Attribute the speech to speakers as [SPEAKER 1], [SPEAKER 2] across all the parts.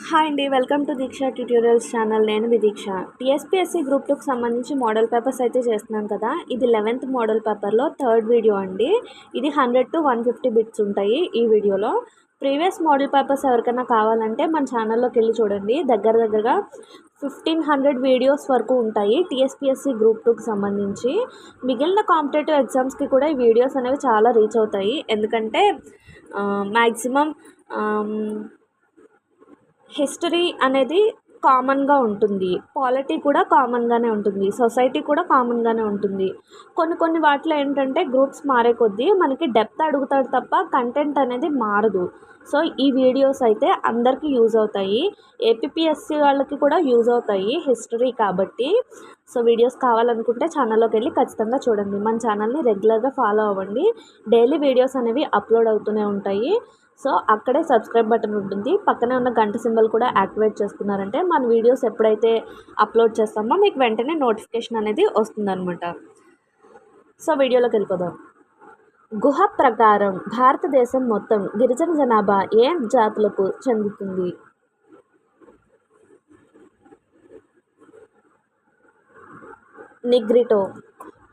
[SPEAKER 1] Hi అండి welcome to Deeksha tutorials channel. నేను మీ దీక్ష. టీఎస్పీఎస్సీ గ్రూప్ టూకి సంబంధించి మోడల్ పేపర్స్ అయితే చేస్తున్నాం కదా. ఇది లెవెన్త్ మోడల్ పేపర్లో థర్డ్ వీడియో అండి. ఇది hundred to one fifty bits ఉంటాయి ఈ వీడియోలో. ప్రీవియస్ మోడల్ పేపర్స్ ఎవరికైనా కావాలంటే మన ఛానల్లోకి వెళ్ళి చూడండి. దగ్గర దగ్గరగా ఫిఫ్టీన్ హండ్రెడ్ వీడియోస్ వరకు ఉంటాయి టీఎస్పీఎస్సీ గ్రూప్ టూకి సంబంధించి. మిగిలిన కాంపిటేటివ్ ఎగ్జామ్స్కి కూడా ఈ వీడియోస్ అనేవి చాలా రీచ్ అవుతాయి. ఎందుకంటే మ్యాక్సిమం హిస్టరీ అనేది కామన్గా ఉంటుంది. పాలిటీ కూడా కామన్గానే ఉంటుంది. సొసైటీ కూడా కామన్గానే ఉంటుంది. కొన్ని కొన్ని వాటిలో ఏంటంటే గ్రూప్స్ మారే కొద్దీ మనకి డెప్త్ అడుగుతాడు తప్ప కంటెంట్ అనేది మారదు. సో ఈ వీడియోస్ అయితే అందరికీ యూజ్ అవుతాయి. ఏపీఎస్సి వాళ్ళకి కూడా యూజ్ అవుతాయి హిస్టరీ కాబట్టి. సో వీడియోస్ కావాలనుకుంటే ఛానల్లోకి వెళ్ళి ఖచ్చితంగా చూడండి. మన ఛానల్ని రెగ్యులర్గా ఫాలో అవ్వండి. డైలీ వీడియోస్ అనేవి అప్లోడ్ అవుతూనే ఉంటాయి. సో అక్కడే సబ్స్క్రైబ్ బటన్ ఉంటుంది. పక్కనే ఉన్న గంట సింబల్ కూడా యాక్టివేట్ చేసుకున్నారంటే మన వీడియోస్ ఎప్పుడైతే అప్లోడ్ చేస్తామో మీకు వెంటనే నోటిఫికేషన్ అనేది వస్తుందన్నమాట. సో వీడియోలోకి వెళ్ళిపోదాం. గుహ ప్రకారం భారతదేశం మొత్తం గిరిజన జనాభా ఏ జాతులకు చెందుతుంది? నిగ్రిటో.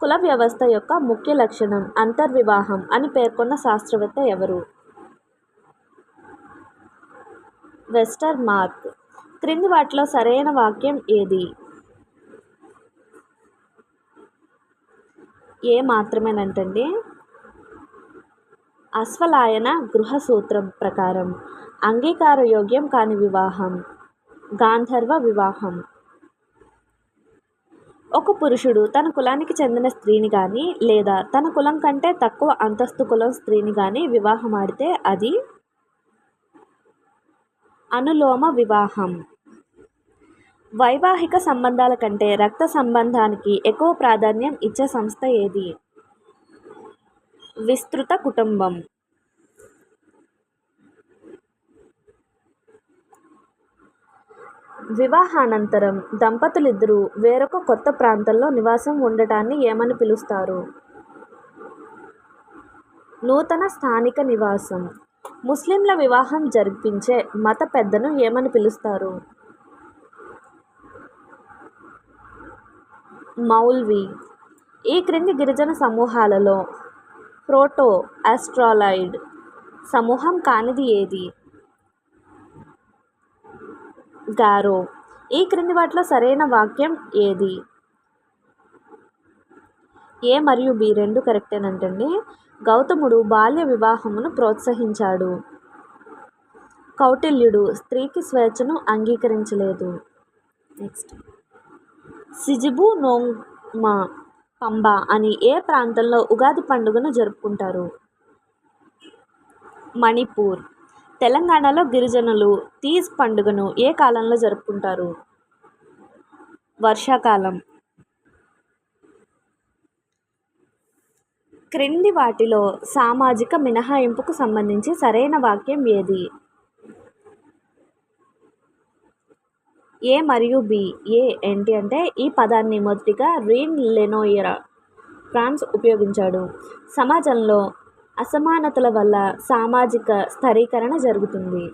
[SPEAKER 1] కుల వ్యవస్థ యొక్క ముఖ్య లక్షణం అంతర్వివాహం అని పేర్కొన్న శాస్త్రవేత్త ఎవరు? వెస్టర్ మార్క్ క్రింది వాటిలో సరైన వాక్యం ఏది? ఏ మాత్రమేనంటండి? అశ్వలాయన గృహ సూత్రం ప్రకారం. అంగీకార యోగ్యం కాని వివాహం. గాంధర్వ వివాహం. ఒక పురుషుడు తన కులానికి చెందిన స్త్రీని కానీ లేదా తన కులం కంటే తక్కువ అంతస్తు కులం స్త్రీని కానీ వివాహం ఆడితే అది అనులోమ వివాహం. వైవాహిక సంబంధాల కంటే రక్త సంబంధానికి ఎక్కువ ప్రాధాన్యం ఇచ్చే సంస్థ ఏది? విస్తృత కుటుంబం. వివాహానంతరం దంపతులిద్దరూ వేరొక కొత్త ప్రాంతంలో నివాసం ఉండటాన్ని ఏమని పిలుస్తారు? నూతన స్థానిక నివాసం. ముస్లింల వివాహం జరిపించే మత పెద్దను ఏమని పిలుస్తారు? మౌల్వి. ఈ క్రింది గిరిజన సమూహాలలో ప్రోటో ఆస్ట్రాలాయిడ్ సమూహం కానిది ఏది? గారో. ఈ క్రింది వాటిలో సరైన వాక్యం ఏది? ఏ మరియు బి రెండు కరెక్టేనంటండి. గౌతముడు బాల్య వివాహమును ప్రోత్సహించాడు. కౌటిల్యుడు స్త్రీకి స్వేచ్ఛను అంగీకరించలేదు. నెక్స్ట్. సిజిబు నోంగ్మా పంబ అని ఏ ప్రాంతంలో ఉగాది పండుగను జరుపుకుంటారు? మణిపూర్. తెలంగాణలో గిరిజనులు తీజ్ పండుగను ఏ కాలంలో జరుపుకుంటారు? వర్షాకాలం. క్రింది వాటిలో సామాజిక మినహాయింపుకు సంబంధించి సరైన వాక్యం ఏది? ఏ మరియు బి. ఏ ఏంటి అంటే ఈ పదాన్ని మొదటిగా రీన్ లెనోయరా ఫ్రాన్స్ ఉపయోగించాడు. సమాజంలో అసమానతల వల్ల సామాజిక స్థరీకరణ జరుగుతుంది.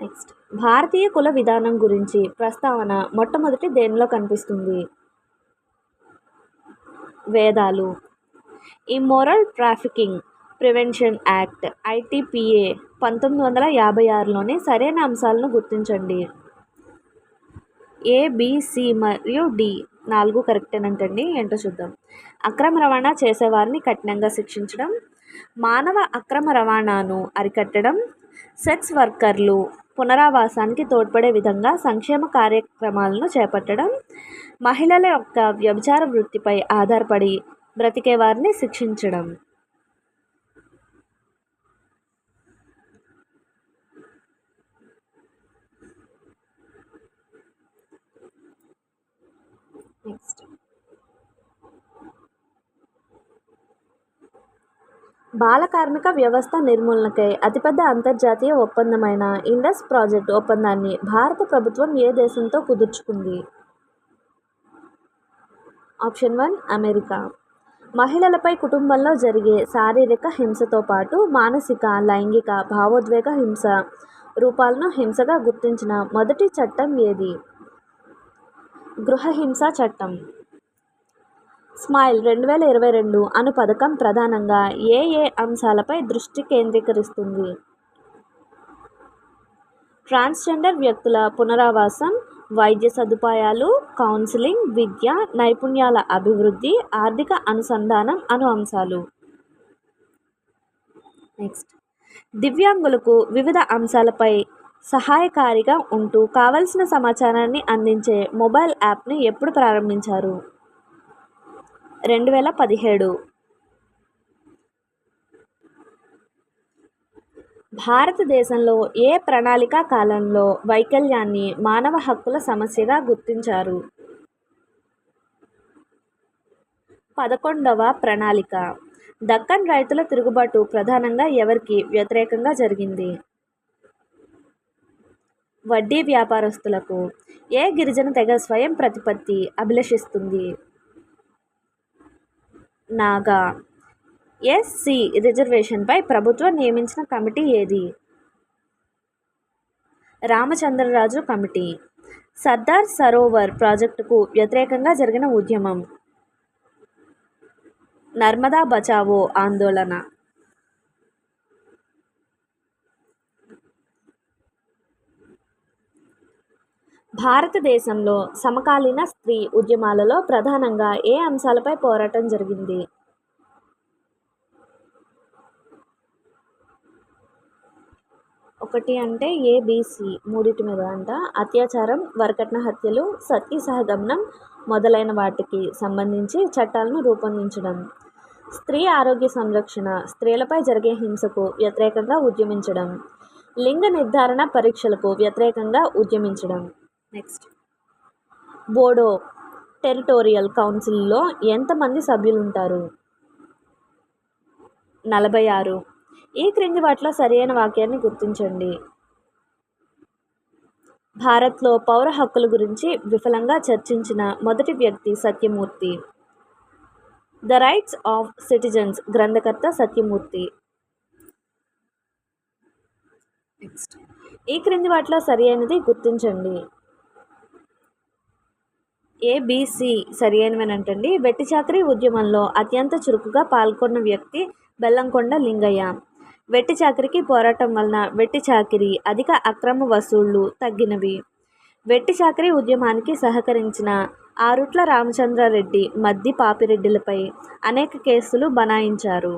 [SPEAKER 1] నెక్స్ట్. భారతీయ కుల విధానం గురించి ప్రస్తావన మొట్టమొదటి దేనిలో కనిపిస్తుంది? వేదాలు. Immoral trafficking prevention act ITPA పంతొమ్మిది వందల యాభై ఆరులోని సరైన అంశాలను గుర్తించండి. ఏబిసి మరియు డి నాలుగు కరెక్టేనంటండి ఏంటో చూద్దాం. అక్రమ రవాణా చేసేవారిని కఠినంగా శిక్షించడం. మానవ అక్రమ రవాణాను అరికట్టడం. సెక్స్ వర్కర్లు పునరావాసానికి తోడ్పడే విధంగా సంక్షేమ కార్యక్రమాలను చేపట్టడం. మహిళల యొక్క వ్యభిచార వృత్తిపై ఆధారపడి బ్రతికే వారిని శిక్షించడం. నెక్స్ట్ బాల కార్మిక వ్యవస్థ నిర్మూలనకై అతిపెద్ద అంతర్జాతీయ ఒప్పందమైన ఇండస్ ప్రాజెక్ట్ ఒప్పందాన్ని భారత ప్రభుత్వం ఏ దేశంతో కుదుర్చుకుంది? Option one America. మహిళలపై కుటుంబంలో జరిగే శారీరక హింసతో పాటు మానసిక లైంగిక భావోద్వేగ హింస రూపాలను హింసగా గుర్తించిన మొదటి చట్టం ఏది? గృహహింస చట్టం. స్మైల్ రెండు వేల ఇరవై రెండు అను పథకం ప్రధానంగా ఏ ఏ అంశాలపై దృష్టి కేంద్రీకరిస్తుంది? ట్రాన్స్జెండర్ వ్యక్తుల పునరావాసం వైద్య సదుపాయాలు కౌన్సిలింగ్ విద్య నైపుణ్యాల అభివృద్ధి ఆర్థిక అనుసంధానం అను అంశాలు. నెక్స్ట్ దివ్యాంగులకు వివిధ అంశాలపై సహాయకారిగా ఉంటూ కావలసిన సమాచారాన్ని అందించే మొబైల్ యాప్ని ఎప్పుడు ప్రారంభించారు? రెండు వేల పదిహేడు. భారతదేశంలో ఏ ప్రణాళిక కాలంలో వైకల్యాన్ని మానవ హక్కుల సమస్యగా గుర్తించారు? పదకొండవ ప్రణాళిక. దక్కన్ రైతుల తిరుగుబాటు ప్రధానంగా ఎవరికి వ్యతిరేకంగా జరిగింది? వడ్డీ వ్యాపారస్తులకు. ఏ గిరిజన తెగ స్వయం ప్రతిపత్తి అభిలషిస్తుంది? నాగా. ఎస్సి రిజర్వేషన్పై ప్రభుత్వం నియమించిన కమిటీ ఏది? రామచంద్రరాజు కమిటీ. సర్దార్ సరోవర్ ప్రాజెక్టుకు వ్యతిరేకంగా జరిగిన ఉద్యమం. నర్మదా బచావో ఆందోళన. భారతదేశంలో సమకాలీన స్త్రీ ఉద్యమాలలో ప్రధానంగా ఏ అంశాలపై పోరాటం జరిగింది? ఒకటి అంటే ఏబిసి మూడింటి మీద అంట. అత్యాచారం వరకట్న హత్యలు సతీ సహగమనం మొదలైన వాటికి సంబంధించి చట్టాలను రూపొందించడం. స్త్రీ ఆరోగ్య సంరక్షణ స్త్రీలపై జరిగే హింసకు వ్యతిరేకంగా ఉద్యమించడం. లింగ నిర్ధారణ పరీక్షలకు వ్యతిరేకంగా ఉద్యమించడం. నెక్స్ట్. బోడో టెరిటోరియల్ కౌన్సిల్లో ఎంతమంది సభ్యులు ఉంటారు నలభై ఆరు. ఈ క్రింది వాటిలో సరైన వాక్యాన్ని గుర్తించండి. భారత్లో పౌర హక్కుల గురించి విఫలంగా చర్చించిన మొదటి వ్యక్తి Satyamurthy. The rights of citizens గ్రంథకర్త సత్యమూర్తి. నెక్స్ట్ ఈ క్రింది వాటిలో సరి అయినది గుర్తించండి ఏబిసి సరి అయినవేనంటండి వెట్టి చాకరీ ఉద్యమంలో అత్యంత చురుకుగా పాల్గొన్న వ్యక్తి బెల్లంకొండ లింగయ్య. వెట్టి చాకరికి పోరాటం వలన వెట్టి చాకిరి అధిక అక్రమ వసూళ్ళు తగ్గినవి. వెట్టి చాకరీ ఉద్యమానికి సహకరించిన ఆరుట్ల రామచంద్రారెడ్డి మద్ది పాపిరెడ్డిలపై అనేక కేసులు బనాయించారు.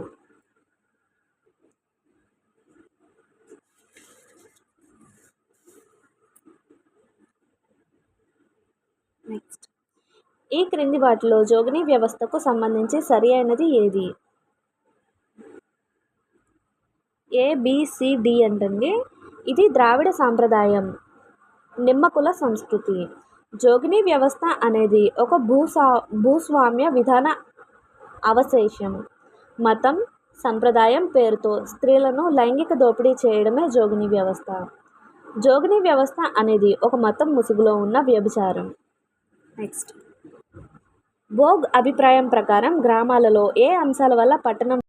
[SPEAKER 1] నెక్స్ట్. ఈ క్రింది వాటిలో జోగిని వ్యవస్థకు సంబంధించి సరి అయినది ఏది? ఏబిసిడి అంటండి ఇది ద్రావిడ సాంప్రదాయం. నిమ్మకుల సంస్కృతి. జోగిని వ్యవస్థ అనేది ఒక భూసా భూస్వామ్య విధాన అవశేషం. మతం సంప్రదాయం పేరుతో స్త్రీలను లైంగిక దోపిడీ చేయడమే జోగిని వ్యవస్థ. జోగిని వ్యవస్థ అనేది ఒక మతం ముసుగులో ఉన్న వ్యభిచారం. నెక్స్ట్. భోగ్ అభిప్రాయం ప్రకారం గ్రామాలలో ఏ అంశాల వల్ల పట్టణం